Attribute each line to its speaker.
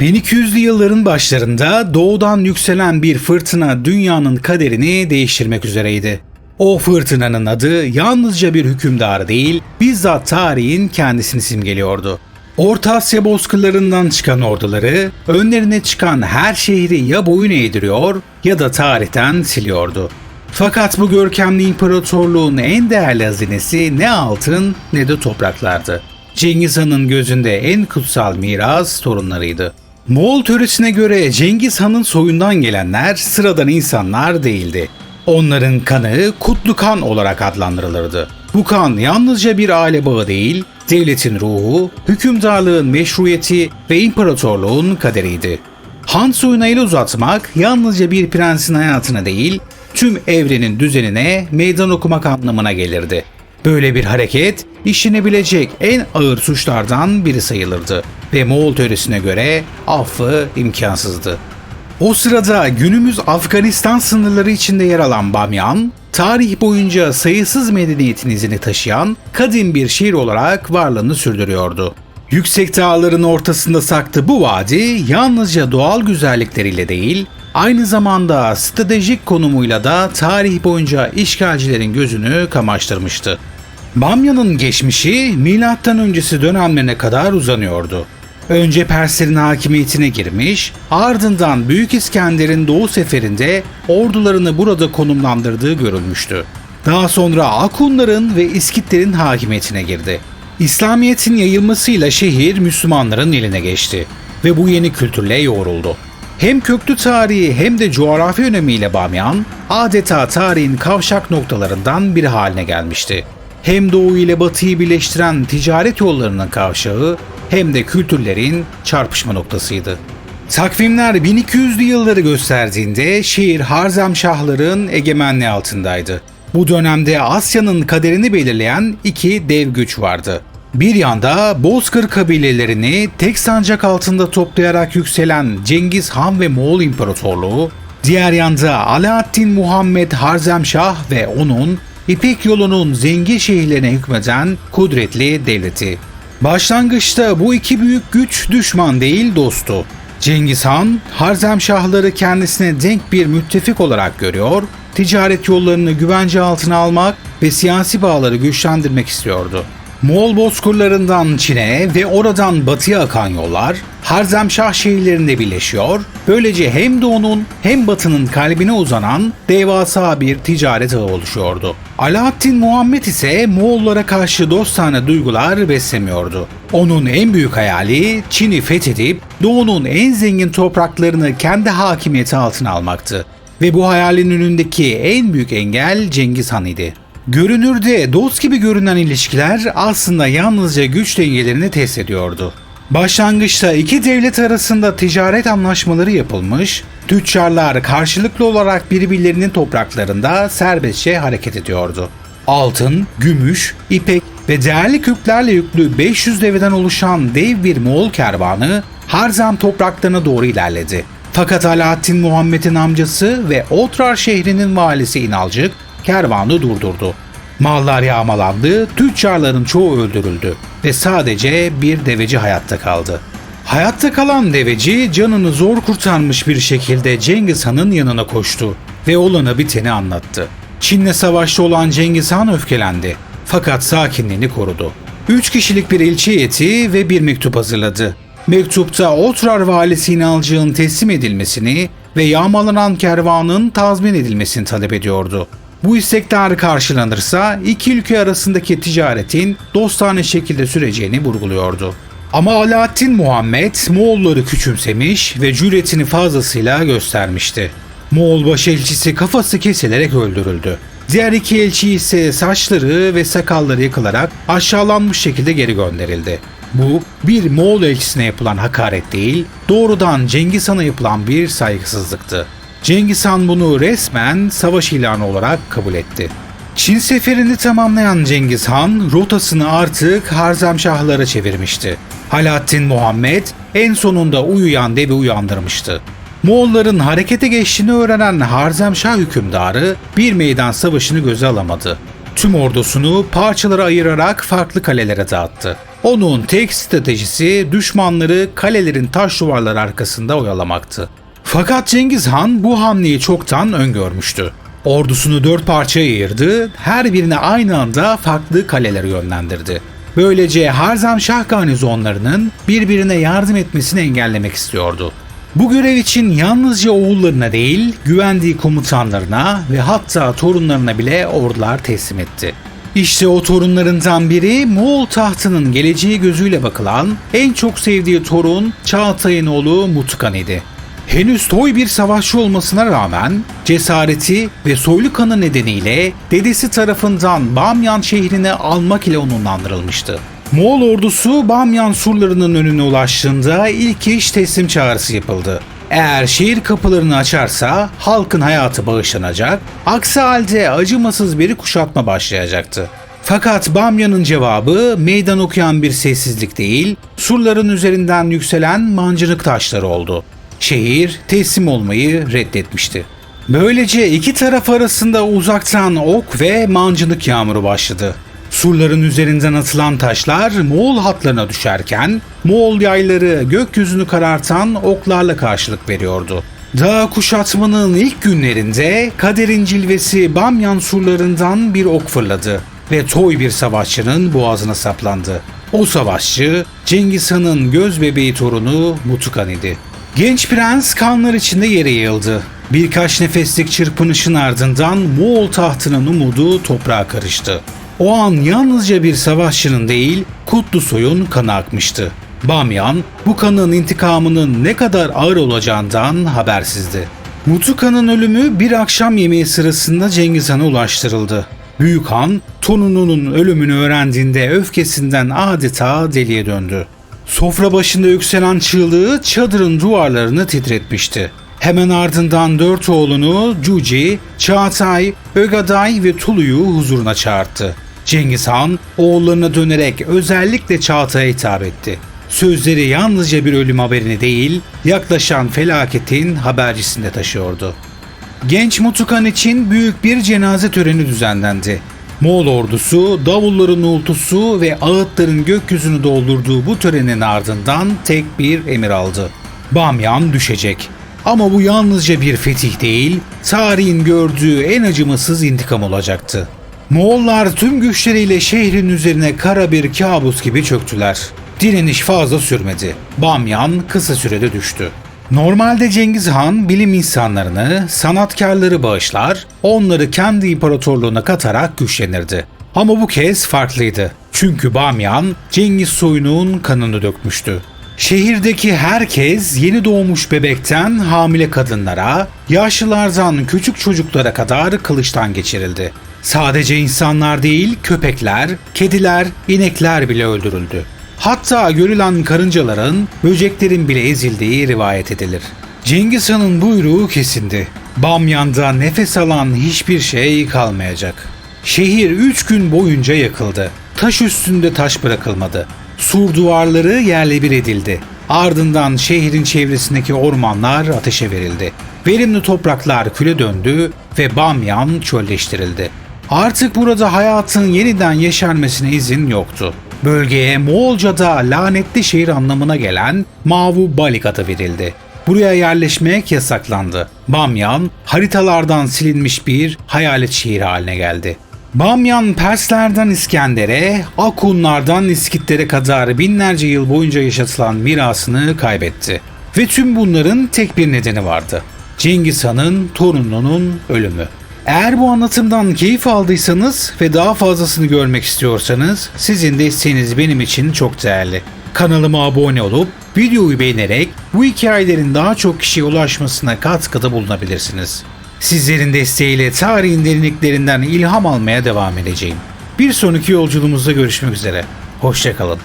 Speaker 1: 1200'lü yılların başlarında doğudan yükselen bir fırtına dünyanın kaderini değiştirmek üzereydi. O fırtınanın adı yalnızca bir hükümdar değil, bizzat tarihin kendisini simgeliyordu. Orta Asya bozkırlarından çıkan orduları, önlerine çıkan her şehri ya boyun eğdiriyor ya da tarihten siliyordu. Fakat bu görkemli imparatorluğun en değerli hazinesi ne altın ne de topraklardı. Cengiz Han'ın gözünde en kutsal miras torunlarıydı. Moğol töresine göre Cengiz Han'ın soyundan gelenler sıradan insanlar değildi. Onların kanı kutlu kan olarak adlandırılırdı. Bu kan yalnızca bir aile bağı değil, devletin ruhu, hükümdarlığın meşruiyeti ve imparatorluğun kaderiydi. Han soyuna el uzatmak yalnızca bir prensin hayatına değil, tüm evrenin düzenine meydan okumak anlamına gelirdi. Böyle bir hareket işlenebilecek en ağır suçlardan biri sayılırdı ve Moğol töresine göre affı imkansızdı. O sırada günümüz Afganistan sınırları içinde yer alan Bamyan, tarih boyunca sayısız medeniyetin izini taşıyan kadim bir şehir olarak varlığını sürdürüyordu. Yüksek dağların ortasında saklı bu vadi yalnızca doğal güzellikleriyle değil, aynı zamanda stratejik konumuyla da tarih boyunca işgalcilerin gözünü kamaştırmıştı. Bamyan'ın geçmişi milattan öncesi dönemlerine kadar uzanıyordu. Önce Perslerin hakimiyetine girmiş, ardından Büyük İskender'in Doğu seferinde ordularını burada konumlandırdığı görülmüştü. Daha sonra Akunların ve İskitlerin hakimiyetine girdi. İslamiyet'in yayılmasıyla şehir Müslümanların eline geçti ve bu yeni kültürle yoğruldu. Hem köklü tarihi hem de coğrafi önemiyle Bamyan, adeta tarihin kavşak noktalarından biri haline gelmişti. Hem doğu ile batıyı birleştiren ticaret yollarının kavşağı hem de kültürlerin çarpışma noktasıydı. Takvimler 1200'lü yılları gösterdiğinde şehir Harzemşahların egemenliği altındaydı. Bu dönemde Asya'nın kaderini belirleyen iki dev güç vardı. Bir yanda Bozkır kabilelerini tek sancak altında toplayarak yükselen Cengiz Han ve Moğol İmparatorluğu, diğer yanda Alaaddin Muhammed Harzemşah ve onun İpek yolunun zengin şehirlerine hükmeden kudretli devleti. Başlangıçta bu iki büyük güç düşman değil dostu. Cengiz Han, Harzemşahları kendisine denk bir müttefik olarak görüyor, ticaret yollarını güvence altına almak ve siyasi bağları güçlendirmek istiyordu. Moğol bozkırlarından Çin'e ve oradan batıya akan yollar Harzemşah şehirlerinde birleşiyor. Böylece hem doğunun hem batının kalbine uzanan devasa bir ticaret ağı oluşuyordu. Alaaddin Muhammed ise Moğollara karşı dostane duygular beslemiyordu. Onun en büyük hayali Çin'i fethedip doğunun en zengin topraklarını kendi hakimiyeti altına almaktı. Ve bu hayalin önündeki en büyük engel Cengiz Han idi. Görünürde dost gibi görünen ilişkiler aslında yalnızca güç dengelerini test ediyordu. Başlangıçta iki devlet arasında ticaret anlaşmaları yapılmış, tüccarlar karşılıklı olarak birbirlerinin topraklarında serbestçe hareket ediyordu. Altın, gümüş, ipek ve değerli küplerle yüklü 500 deveden oluşan dev bir Moğol kervanı Harzam topraklarına doğru ilerledi. Fakat Alaaddin Muhammed'in amcası ve Otrar şehrinin valisi İnalcık kervanı durdurdu. Mallar yağmalandı, tüccarların çoğu öldürüldü ve sadece bir deveci hayatta kaldı. Hayatta kalan deveci canını zor kurtarmış bir şekilde Cengiz Han'ın yanına koştu ve olanı biteni anlattı. Çin'le savaşta olan Cengiz Han öfkelendi fakat sakinliğini korudu. Üç kişilik bir ilçe heyeti ve bir mektup hazırladı. Mektupta Otrar valisi İnalcık'ın teslim edilmesini ve yağmalanan kervanın tazmin edilmesini talep ediyordu. Bu istekler karşılanırsa iki ülke arasındaki ticaretin dostane şekilde süreceğini vurguluyordu. Ama Alaaddin Muhammed Moğolları küçümsemiş ve cüretini fazlasıyla göstermişti. Moğol başelçisi kafası kesilerek öldürüldü. Diğer iki elçi ise saçları ve sakalları yıkılarak aşağılanmış şekilde geri gönderildi. Bu bir Moğol elçisine yapılan hakaret değil, doğrudan Cengiz Han'a yapılan bir saygısızlıktı. Cengiz Han bunu resmen savaş ilanı olarak kabul etti. Çin seferini tamamlayan Cengiz Han rotasını artık Harzemşahlara çevirmişti. Alaaddin Muhammed en sonunda uyuyan devi uyandırmıştı. Moğolların harekete geçtiğini öğrenen Harzemşah hükümdarı bir meydan savaşını göze alamadı. Tüm ordusunu parçalara ayırarak farklı kalelere dağıttı. Onun tek stratejisi düşmanları kalelerin taş duvarları arkasında oyalamaktı. Fakat Cengiz Han bu hamleyi çoktan öngörmüştü. Ordusunu dört parçaya ayırdı, her birine aynı anda farklı kaleleri yönlendirdi. Böylece Harzemşah garnizonlarının birbirine yardım etmesini engellemek istiyordu. Bu görev için yalnızca oğullarına değil, güvendiği komutanlarına ve hatta torunlarına bile ordular teslim etti. İşte o torunlarından biri Moğol tahtının geleceği gözüyle bakılan en çok sevdiği torun Çağatay'ın oğlu Mutkan idi. Henüz toy bir savaşçı olmasına rağmen cesareti ve soylu kanı nedeniyle dedesi tarafından Bamyan şehrini almak ile onurlandırılmıştı. Moğol ordusu Bamyan surlarının önüne ulaştığında ilk iş teslim çağrısı yapıldı. Eğer şehir kapılarını açarsa halkın hayatı bağışlanacak, aksi halde acımasız bir kuşatma başlayacaktı. Fakat Bamya'nın cevabı meydan okuyan bir sessizlik değil, surların üzerinden yükselen mancınık taşları oldu. Şehir teslim olmayı reddetmişti. Böylece iki taraf arasında uzaktan ok ve mancınık yağmuru başladı. Surların üzerinden atılan taşlar Moğol hatlarına düşerken Moğol yayları gökyüzünü karartan oklarla karşılık veriyordu. Dağ kuşatmanın ilk günlerinde kaderin cilvesi Bamyan surlarından bir ok fırladı ve toy bir savaşçının boğazına saplandı. O savaşçı Cengiz Han'ın göz bebeği torunu Mutukan idi. Genç prens kanlar içinde yere yığıldı. Birkaç nefeslik çırpınışın ardından Moğol tahtının umudu toprağa karıştı. O an yalnızca bir savaşçının değil, Kutlu Soy'un kanı akmıştı. Bamyan, bu kanın intikamının ne kadar ağır olacağından habersizdi. Mutuka'nın ölümü bir akşam yemeği sırasında Cengiz Han'a ulaştırıldı. Büyük Han, torununun ölümünü öğrendiğinde öfkesinden adeta deliye döndü. Sofra başında yükselen çığlığı çadırın duvarlarını titretmişti. Hemen ardından dört oğlunu Cuci, Çağatay, Ögaday ve Tulu'yu huzuruna çağırdı. Cengiz Han oğullarına dönerek özellikle Çağatay'a hitap etti. Sözleri yalnızca bir ölüm haberini değil, yaklaşan felaketin habercisini de taşıyordu. Genç Mutukan için büyük bir cenaze töreni düzenlendi. Moğol ordusu davulların uğultusu ve ağıtların gökyüzünü doldurduğu bu törenin ardından tek bir emir aldı. Bamyan düşecek. Ama bu yalnızca bir fetih değil, tarihin gördüğü en acımasız intikam olacaktı. Moğollar tüm güçleriyle şehrin üzerine kara bir kabus gibi çöktüler. Direniş fazla sürmedi. Bamyan kısa sürede düştü. Normalde Cengiz Han bilim insanlarını, sanatkarları bağışlar, onları kendi imparatorluğuna katarak güçlenirdi. Ama bu kez farklıydı. Çünkü Bamyan Cengiz soyunun kanını dökmüştü. Şehirdeki herkes yeni doğmuş bebekten hamile kadınlara, yaşlılardan küçük çocuklara kadar kılıçtan geçirildi. Sadece insanlar değil, köpekler, kediler, inekler bile öldürüldü. Hatta görülen karıncaların, böceklerin bile ezildiği rivayet edilir. Cengiz Han'ın buyruğu kesindi. Bamyan'da nefes alan hiçbir şey kalmayacak. Şehir üç gün boyunca yakıldı. Taş üstünde taş bırakılmadı. Sur duvarları yerle bir edildi. Ardından şehrin çevresindeki ormanlar ateşe verildi. Verimli topraklar küle döndü ve Bamyan çölleştirildi. Artık burada hayatın yeniden yeşermesine izin yoktu. Bölgeye Moğolca'da lanetli şehir anlamına gelen Mavu Balik adı verildi. Buraya yerleşmek yasaklandı. Bamyan haritalardan silinmiş bir hayalet şehir haline geldi. Bamyan Perslerden İskender'e, Akunlardan İskitlere kadar binlerce yıl boyunca yaşatılan mirasını kaybetti. Ve tüm bunların tek bir nedeni vardı. Cengiz Han'ın torununun ölümü. Eğer bu anlatımdan keyif aldıysanız ve daha fazlasını görmek istiyorsanız sizin desteğiniz benim için çok değerli. Kanalıma abone olup videoyu beğenerek bu hikayelerin daha çok kişiye ulaşmasına katkıda bulunabilirsiniz. Sizlerin desteğiyle tarihin derinliklerinden ilham almaya devam edeceğim. Bir sonraki yolculuğumuzda görüşmek üzere. Hoşçakalın.